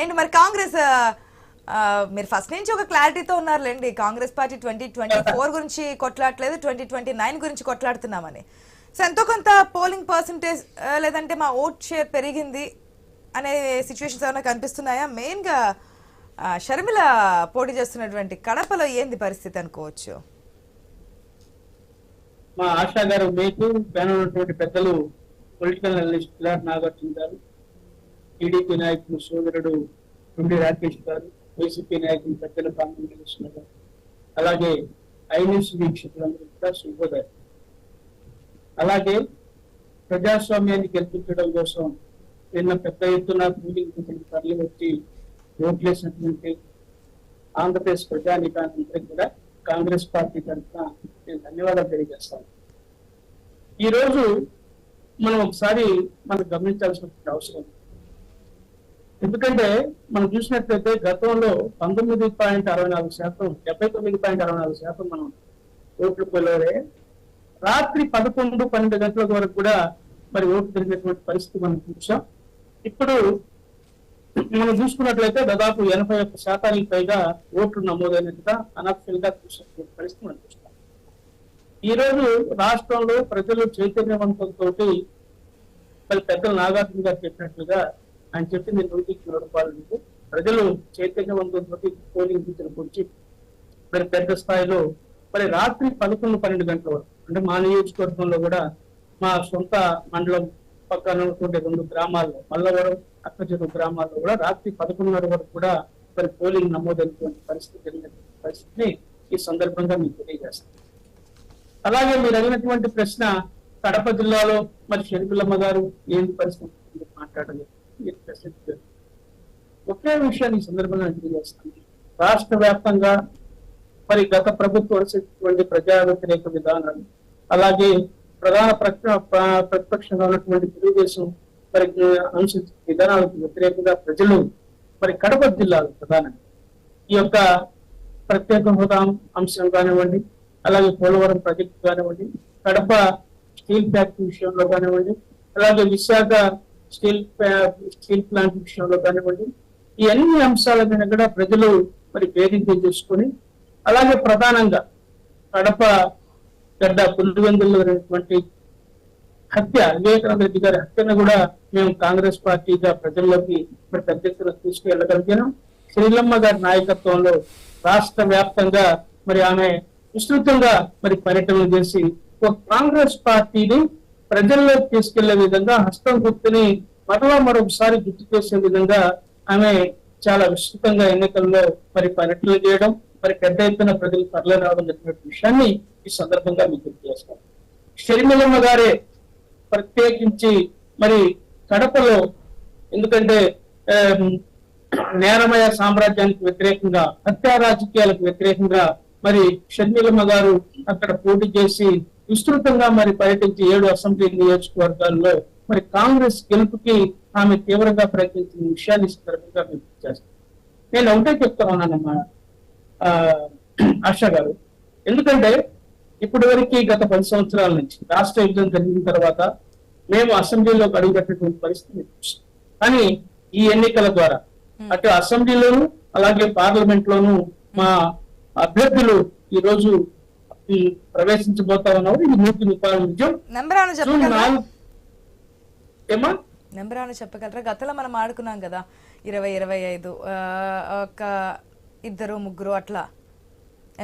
ఏంటి మరి కాంగ్రెస్ మీరు ఫస్ట్ నుంచి ఒక క్లారిటీతో ఉన్నారులేండి. Congress party twenty twenty four గురించి కొట్లాడలేదు ట్వంటీ ట్వంటీ నైన్ గురించి కొట్లాడుతున్నామని. సో ఎంతో కొంత పోలింగ్ పర్సంటేజ్ లేదంటే మా ఓట్ షేర్ పెరిగింది అనే సిచ్యువేషన్స్ ఏమైనా కనిపిస్తున్నాయా? మెయిన్గా షర్మిల పోటీ చేస్తున్నటువంటి కడపలో ఏంది పరిస్థితి అనుకోవచ్చు? మా ఆశా గారు మీకు పెద్దలు పొలిటికల్ అనలిస్ట్ నాగార్జున గారు. టీడీపీ నాయకులు సోదరుడు రుండి రాకేష్ గారు వైసీపీ నాయకులు పెద్దల కాంగ్రెస్ గారు అలాగే ఐఎన్ఎస్ వీక్షకులందరూ కూడా శుభోదయం. అలాగే ప్రజాస్వామ్యాన్ని గెలిపించడం కోసం నిన్న పెద్ద ఎత్తున కూలింగ్ బూతులు తరలి వచ్చి ఓట్లేసినటువంటి ఆంధ్రప్రదేశ్ ప్రజానికానికి కూడా కాంగ్రెస్ పార్టీ తరఫున నేను ధన్యవాదాలు తెలియజేస్తాను. ఈ రోజు మనం ఒకసారి మనం గమనించాల్సిన అవసరం ఉంది. ఎందుకంటే మనం చూసినట్లయితే గతంలో పంతొమ్మిది పాయింట్ అరవై నాలుగు శాతం డెబ్బై తొమ్మిది పాయింట్ అరవై నాలుగు శాతం మనం ఓట్లు పోలే రాత్రి పదకొండు పన్నెండు గంటల వరకు కూడా మరి ఓట్లు జరిగినటువంటి పరిస్థితి మనం చూసాం. ఇప్పుడు మనం చూసుకున్నట్లయితే దాదాపు ఎనభై ఒక్క శాతానికి పైగా ఓట్లు నమోదైనట్టుగా అనఫిల్గా చూసినటువంటి పరిస్థితి మనం చూస్తాం. ఈ రోజు రాష్ట్రంలో ప్రజలు చైతన్యవంతంతో మరి పెద్దలు నాగార్జున గారు చెప్పినట్లుగా ఆయన చెప్పింది నూటికి నూరు రూపాయలు ప్రజలు చైతన్యవంతంతో పోలింగ్ బూత్లకు వచ్చి మరి పెద్ద స్థాయిలో మరి రాత్రి పదకొండు పన్నెండు గంటల వరకు అంటే మా నియోజకవర్గంలో కూడా మా సొంత మండలం పక్కన ఉన్నటువంటి రెండు గ్రామాల్లో మల్లవరం అక్కచెరు గ్రామాల్లో కూడా రాత్రి పదకొండున్నర వరకు కూడా మరి పోలింగ్ నమోదైనటువంటి పరిస్థితి జరిగినటువంటి పరిస్థితిని ఈ సందర్భంగా మీకు తెలియజేస్తాను. అలాగే మీరు అడిగినటువంటి ప్రశ్న కడప జిల్లాలో మరి షర్మిలమ్మ గారు ఏంటి పరిస్థితి మాట్లాడలేదు. ప్రసిద్ధి. ఒకే విషయాన్ని సందర్భంగా తెలియజేస్తాను. రాష్ట్ర వ్యాప్తంగా మరి గత ప్రభుత్వం అనుసరించినటువంటి ప్రజా వ్యతిరేక విధానాలు అలాగే ప్రధాన ప్రతిప- ప్రతిపక్షంగా ఉన్నటువంటి తెలుగుదేశం మరి అనుసరించిన విధానాలకు వ్యతిరేకంగా ప్రజలు మరి కడప జిల్లాలో ప్రధానంగా ఈ యొక్క ప్రత్యేక హోదా అంశం కానివ్వండి అలాగే పోలవరం ప్రాజెక్టు కానివ్వండి కడప స్టీల్ ఫ్యాక్టరీ విషయంలో కానివ్వండి అలాగే విశాఖ స్టీల్ స్టీల్ ప్లాంట్ విషయంలో కానివ్వండి ఈ అన్ని అంశాల మీద కూడా ప్రజలు మరి వేదిక చేసుకొని అలాగే ప్రధానంగా కడప గడ్డ పులివెందుల్లో ఉన్నటువంటి హత్య వివేకానంద రెడ్డి గారి హత్యను కూడా మేము కాంగ్రెస్ పార్టీగా ప్రజల్లోకి మరి పెద్ద ఎత్తున తీసుకెళ్ళగలిగాం శ్రీలమ్మ గారి నాయకత్వంలో రాష్ట్ర వ్యాప్తంగా మరి ఆమె విస్తృతంగా మరి పర్యటనలు చేసి ఒక కాంగ్రెస్ పార్టీని ప్రజల్లోకి తీసుకెళ్ళే విధంగా హస్తం గుర్తుని మరలా మరొకసారి గుర్తు చేసే విధంగా ఆమె చాలా విస్తృతంగా ఎన్నికల్లో మరి పర్యటనలు చేయడం మరి పెద్ద ఎత్తున ప్రజలు తరలి రావడం విషయాన్ని ఈ సందర్భంగా మీకు గుర్తు షర్మిలమ్మ గారే ప్రత్యేకించి మరి కడపలో ఎందుకంటే నేరమయ సామ్రాజ్యానికి వ్యతిరేకంగా హత్యా రాజకీయాలకు వ్యతిరేకంగా మరి షర్మిలమ్మ గారు అక్కడ పోటీ చేసి విస్తృతంగా మరి పర్యటించి ఏడు అసెంబ్లీ నియోజకవర్గాల్లో మరి కాంగ్రెస్ గెలుపుకి ఆమె తీవ్రంగా ప్రయత్నించిన విషయాన్ని ఈ సందర్భంగా మీకు చేస్తాను నేను ఒకటే చెప్తా ఉన్నానమ్మా. ఆశా గారు ఎందుకంటే ఇప్పటి వరకు గత పది సంవత్సరాల నుంచి రాష్ట్ర విభజన జరిగిన తర్వాత మేము అసెంబ్లీలోకి అడుగుపెట్టినటువంటి పరిస్థితి. కానీ ఈ ఎన్నికల ద్వారా అటు అసెంబ్లీలోను అలాగే పార్లమెంట్ లోను మా అభ్యర్థులు ఈ రోజు ఈ ప్రవేశించబోతా ఉన్నారు ఇది చెప్పగలరా? నాలుగు ఏమా నెంబర్ అని చెప్పగలరా? గతంలో మనం ఆడుకున్నాం కదా. ఇరవై ఇరవై ఐదు ఒక ఇద్దరు ముగ్గురు అట్లా.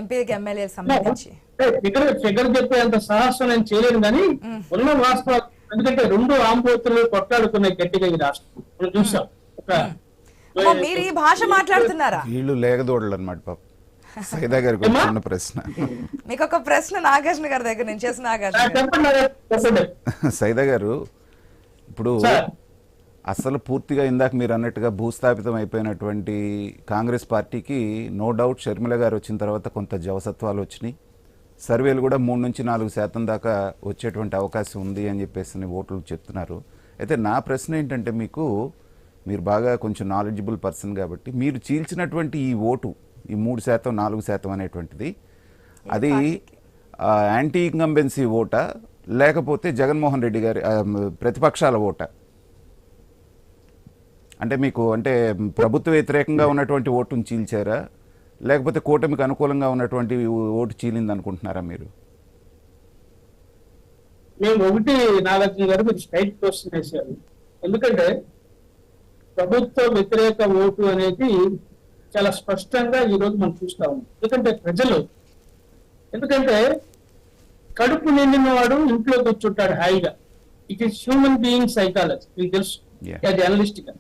ఎంపీకి ఎమ్మెల్యే సంబంధించి. ఫిగర్ ఫిగర్ చెప్పేంత సాహసం నేను చేయలేను కానీ ఉన్న వాస్తవాలు ఎందుకంటే రెండు ఆంబోతులు కొట్లాడుకున్నాయి గట్టిగా ఈ రాష్ట్రం. మనం చూసాం. ఒక మీరు ఈ భాష మాట్లాడుతున్నారా? వీళ్ళు లేగదోడలు అనమాట పాప. సైదా గారికి చిన్న ప్రశ్న. మీకు ఒక ప్రశ్న నాగార్జున గారి దగ్గర నుంచి చేసిన నాగార్జున సైదా గారు ఇప్పుడు. అసలు పూర్తిగా ఇందాక మీరు అన్నట్టుగా భూస్థాపితం అయిపోయినటువంటి కాంగ్రెస్ పార్టీకి నో డౌట్ షర్మిల గారు వచ్చిన తర్వాత కొంత జవసత్వాలు వచ్చినాయి. సర్వేలు కూడా మూడు నుంచి నాలుగు శాతం దాకా వచ్చేటువంటి అవకాశం ఉంది అని చెప్పేసి ఓట్లు చెప్తున్నారు. అయితే నా ప్రశ్న ఏంటంటే మీకు మీరు బాగా కొంచెం నాలెడ్జబుల్ పర్సన్ కాబట్టి మీరు చీల్చినటువంటి ఈ ఓటు ఈ మూడు శాతం నాలుగు శాతం అనేటువంటిది. అది యాంటీ ఇంకంబెన్సీ ఓటా లేకపోతే జగన్మోహన్ రెడ్డి గారి ప్రతిపక్షాల ఓటా. అంటే మీకు అంటే ప్రభుత్వ వ్యతిరేకంగా ఉన్నటువంటి ఓటును చీల్చారా? లేకపోతే కూటమికి అనుకూలంగా ఉన్నటువంటి ఓటు చీలింది అనుకుంటున్నారా మీరు? మేము ఒకటి నాగార్జున గారు మీరు స్ట్రైట్ క్వశ్చన్ వేశారు. ఎందుకంటే ప్రభుత్వ వ్యతిరేక ఓటు అనేది చాలా స్పష్టంగా ఈ రోజు మనం చూస్తా ఉన్నాం. ఎందుకంటే ప్రజలు ఎందుకంటే కడుపు నిండిన వాడు ఇంట్లో కూర్చుంటాడు హాయిగా. It is human being psychology మీకు తెలుసు. Yeah. జర్నలిస్ట్గా.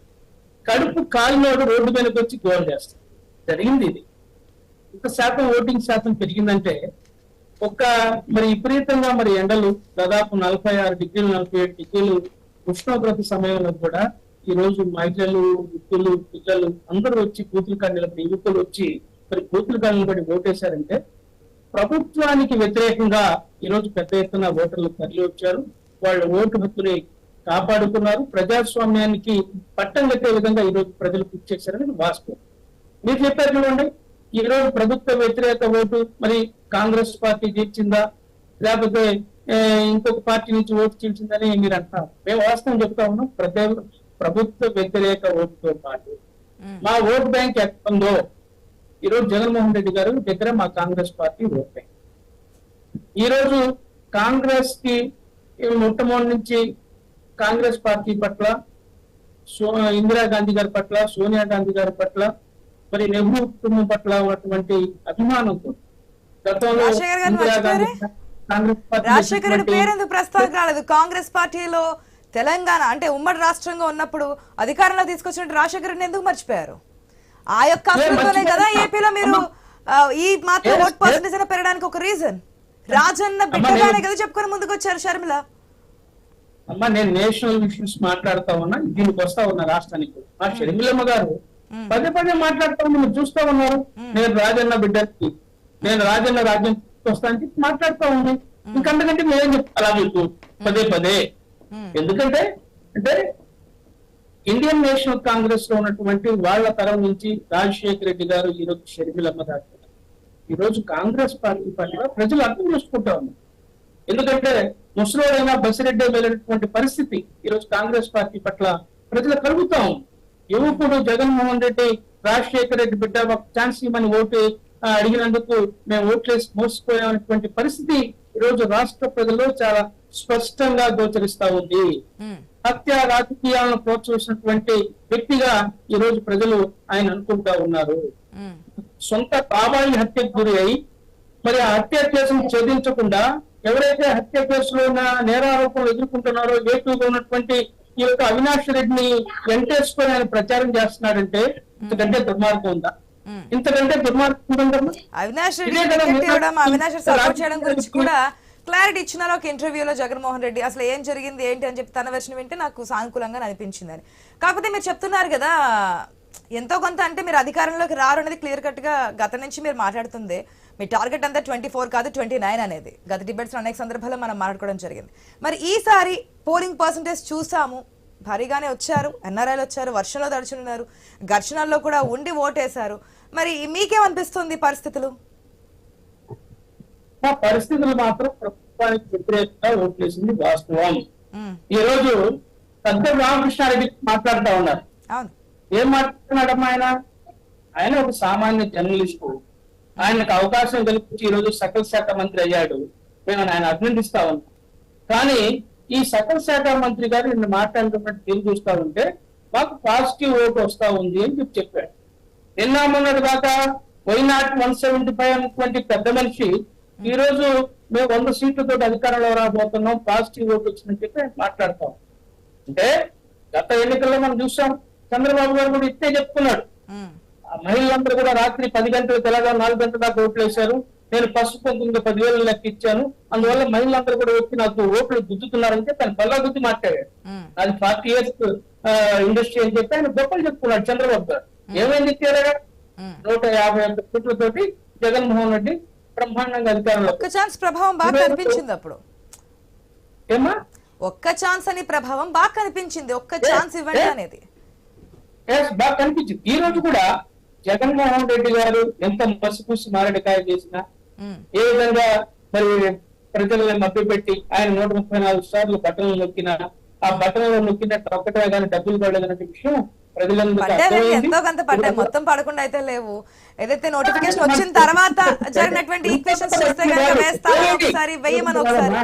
కడుపు కాలినోడు రోడ్డు మీదకి వచ్చి గోల్ చేస్తాడు. జరిగింది ఇది. ఇంత శాతం ఓటింగ్ శాతం పెరిగిందంటే ఒక మరి విపరీతంగా మరి ఎండలు దాదాపు నలభై ఆరు డిగ్రీలు నలభై ఏడు డిగ్రీలు ఉష్ణోగ్రత సమయంలో కూడా ఈ రోజు మహిళలు వృద్ధులు పిల్లలు అందరూ వచ్చి కూతురు కాడ యువకులు వచ్చి మరి కూతురు కాడ ఓటేశారంటే ప్రభుత్వానికి వ్యతిరేకంగా ఈ రోజు పెద్ద ఎత్తున ఓటర్లు తరలి వచ్చారు. వాళ్ళ ఓటు హక్కుని కాపాడుకున్నారు. ప్రజాస్వామ్యానికి పట్టం కట్టే విధంగా ఈ రోజు ప్రజలు కృషి చేశారని వాస్తవం. మీరు చెప్పారు చూడండి ఈ రోజు ప్రభుత్వ వ్యతిరేక ఓటు మరి కాంగ్రెస్ పార్టీ తీర్చిందా లేకపోతే ఇంకొక పార్టీ నుంచి ఓటు చీల్చిందని మీరు అంటారు మేము వాస్తవం చెప్తా ఉన్నాం. ప్రతి ప్రభుత్వ వ్యతిరేక ఓటుతో పాటు మా ఓట్ బ్యాంక్ ఎక్కడ ఉందో ఈ రోజు జగన్మోహన్ రెడ్డి గారు దగ్గర మా కాంగ్రెస్ పార్టీ ఓట్ బ్యాంక్. ఈ రోజు కాంగ్రెస్కి మొట్టమొదటి నుంచి కాంగ్రెస్ పార్టీ పట్ల సో ఇందిరాగాంధీ గారి పట్ల సోనియా గాంధీ గారి పట్ల మరి నెహ్రూ కుటుంబం పట్ల ఉన్నటువంటి అభిమానంతో గతంలో ఇందిరాగాంధీ? కాంగ్రెస్ పార్టీ రాజశేఖర రెడ్డి కాంగ్రెస్ పార్టీలో తెలంగాణ అంటే ఉమ్మడి రాష్ట్రంగా ఉన్నప్పుడు అధికారంలో తీసుకొచ్చినట్టు రాజశేఖర రెడ్డిని ఎందుకు మర్చిపోయారు? ఆ యొక్క కదా. ఏపీలో మీరు ఈ మాత్రం ఓట్ పర్సెంటేజ్ పెరగడానికి ఒక రీజన్. రాజన్న బిడ్డగానే కదా చెప్పుకొని ముందుకు వచ్చారు షర్మిల? అమ్మా నేను నేషనల్ ఇష్యూస్ మాట్లాడుతా ఉన్నా దీనికి వస్తా ఉన్నా రాష్ట్రానికి. మా షర్మిలమ్మ గారు పదే పదే మాట్లాడుతా ఉన్నా మీరు చూస్తా ఉన్నారు. నేను రాజన్న బిడ్డకి నేను రాజన్న రాజ్యం వస్తానికి మాట్లాడుతా ఉంది ఇంకంతకంటే మేమేం చెప్పాలా మీకు పదే పదే. Hmm. ఎందుకంటే అంటే ఇండియన్ నేషనల్ కాంగ్రెస్లో ఉన్నటువంటి వాళ్ళ తరం నుంచి రాజశేఖర రెడ్డి గారు ఈరోజు షర్మిలమ్మ గారు ఈరోజు కాంగ్రెస్ పార్టీ పట్ల ప్రజలు అర్థం చేసుకుంటా ఉన్నారు. ఎందుకంటే ముసలోడైనా బసిరెడ్డి వెళ్ళినటువంటి పరిస్థితి ఈరోజు కాంగ్రెస్ పార్టీ పట్ల ప్రజలు కలుగుతా ఉంది యువకుడు జగన్మోహన్ రెడ్డి రాజశేఖర రెడ్డి బిడ్డ ఒక ఛాన్స్ ఇవ్వమని ఓటు అడిగినందుకు మేము ఓట్లేసి మోసిపోయామనేటువంటి పరిస్థితి ఈరోజు రాష్ట్ర ప్రజల్లో చాలా స్పష్టంగా గోచరిస్తా ఉంది. హత్య రాజకీయాలను ప్రోత్సహించినటువంటి వ్యక్తిగా ఈ రోజు ప్రజలు ఆయన అనుకుంటా ఉన్నారు. సొంత బాబాయి హత్యకు గురి అయి మరి ఆ హత్య కేసును ఛేదించకుండా ఎవరైతే హత్య కేసులో ఉన్న నేరారోపణలు ఎదుర్కొంటున్నారో ఏటుగా ఉన్నటువంటి ఈ యొక్క అవినాష్ రెడ్డిని వెంటేసుకొని ఆయన ప్రచారం చేస్తున్నాడంటే ఇంతకంటే దుర్మార్గం ఉందా? ఇంతకంటే దుర్మార్గం ఉందమ్మా అవినాష్ రెడ్డి అవినాష్ సపోర్ట్ చేయడం గురించి కూడా క్లారిటీ ఇచ్చినారు ఒక ఇంటర్వ్యూలో జగన్మోహన్ రెడ్డి అసలు ఏం జరిగింది ఏంటి అని చెప్పి తన వెర్షన్ వింటే నాకు సానుకూలంగా అనిపించింది అని కాకపోతే మీరు చెప్తున్నారు కదా ఎంతో కొంత అంటే మీరు అధికారంలోకి రారు అనేది క్లియర్ కట్గా గత నుంచి మీరు మాట్లాడుతుంది. మీ టార్గెట్ అంతా ట్వంటీ ఫోర్ కాదు ట్వంటీ నైన్ అనేది. గత డిబేట్స్లో అనేక సందర్భాల్లో మనం మాట్లాడుకోవడం జరిగింది. మరి ఈసారి పోలింగ్ పర్సంటేజ్ చూసాము. భారీగానే వచ్చారు ఎన్ఆర్ఐలు వచ్చారు వర్షంలో తడుచున్నారు ఘర్షణల్లో కూడా ఉండి ఓటేశారు. మరి మీకేమనిపిస్తుంది పరిస్థితులు? ఆ పరిస్థితులు మాత్రం ప్రభుత్వానికి వ్యతిరేకంగా ఓట్లేసింది వాస్తవం ఈ రోజు పెద్ద రామకృష్ణారెడ్డి మాట్లాడుతా ఉన్నారు. ఏం మాట్లాడుతున్నాడమ్మా ఆయన? ఆయన ఒక సామాన్య జర్నలిస్టు. ఆయనకు అవకాశం కల్పించి ఈ రోజు సకల శాఖ మంత్రి అయ్యాడు. మేము ఆయన అభినందిస్తా ఉన్నాం. కానీ ఈ సకల శాఖ మంత్రి గారు నిన్న మాట్లాడుతున్నట్టు తీరు చూస్తా ఉంటే మాకు పాజిటివ్ ఓటు వస్తా ఉంది అని చెప్పి చెప్పాడు. నిన్న మొన్నటి దాకా why not one seventy five అనేటువంటి పెద్ద మనిషి ఈ రోజు మేము వంద సీట్లతో అధికారంలో రాబోతున్నాం పాజిటివ్ ఓటు వచ్చిందని చెప్పి ఆయన మాట్లాడతాం. అంటే గత ఎన్నికల్లో మనం చూసాం చంద్రబాబు గారు కూడా ఇట్టే చెప్పుకున్నాడు ఉమ్, ఆ మహిళలందరూ కూడా రాత్రి పది గంటలు తెలంగాణ నాలుగు గంటల దాకా ఓట్లు వేశారు. నేను పసుపు కుంకుమ పదివేలు లెక్క ఇచ్చాను. అందువల్ల మహిళలందరూ కూడా వచ్చి నాకు ఓట్లు గుద్దుతున్నారంటే తను బల్లా గుద్ది మాట్లాడాడు. అది ఫార్టీ ఇయర్స్ ఇండస్ట్రీ అని చెప్పి ఆయన గొప్పలు చెప్పుకున్నాడు చంద్రబాబు గారు. ఏమైంది ఉమ్. నూట యాభై ఒక్క సీట్లతోటి జగన్మోహన్ రెడ్డి బ్రహ్మాండంగా అధికారంలో ఒక్క ఛాన్స్ ప్రభావం బాగా కనిపించింది అప్పుడు. ఏమా ఒక్క ఛాన్స్ అని ప్రభావం బాగా కనిపించింది. ఒక్క ఛాన్స్ ఇవ్వండి అనేది. బాగా కనిపించింది. ఈ రోజు కూడా జగన్మోహన్ రెడ్డి గారు ఎంత పసుపూసి మారడికాయ చేసినా ఏ విధంగా మరి ప్రజలను మభ్యపెట్టి ఆయన నూట ముప్పై నాలుగు సార్లు బట్టలు నొక్కిన ఆ బటన్ నొక్కినట్టు ఒక్కటే కానీ డబ్బులు పడలేదనే విషయం. ఎంతో కొంత పడ్డాయి మొత్తం పడకుండా అయితే లేవు. ఏదైతే నోటిఫికేషన్ వచ్చిన తర్వాత జరిగినటువంటి ఈక్వేషన్స్ చూస్తే కనుక వేస్తామని ఒకసారి వెయ్యమని ఒకసారి.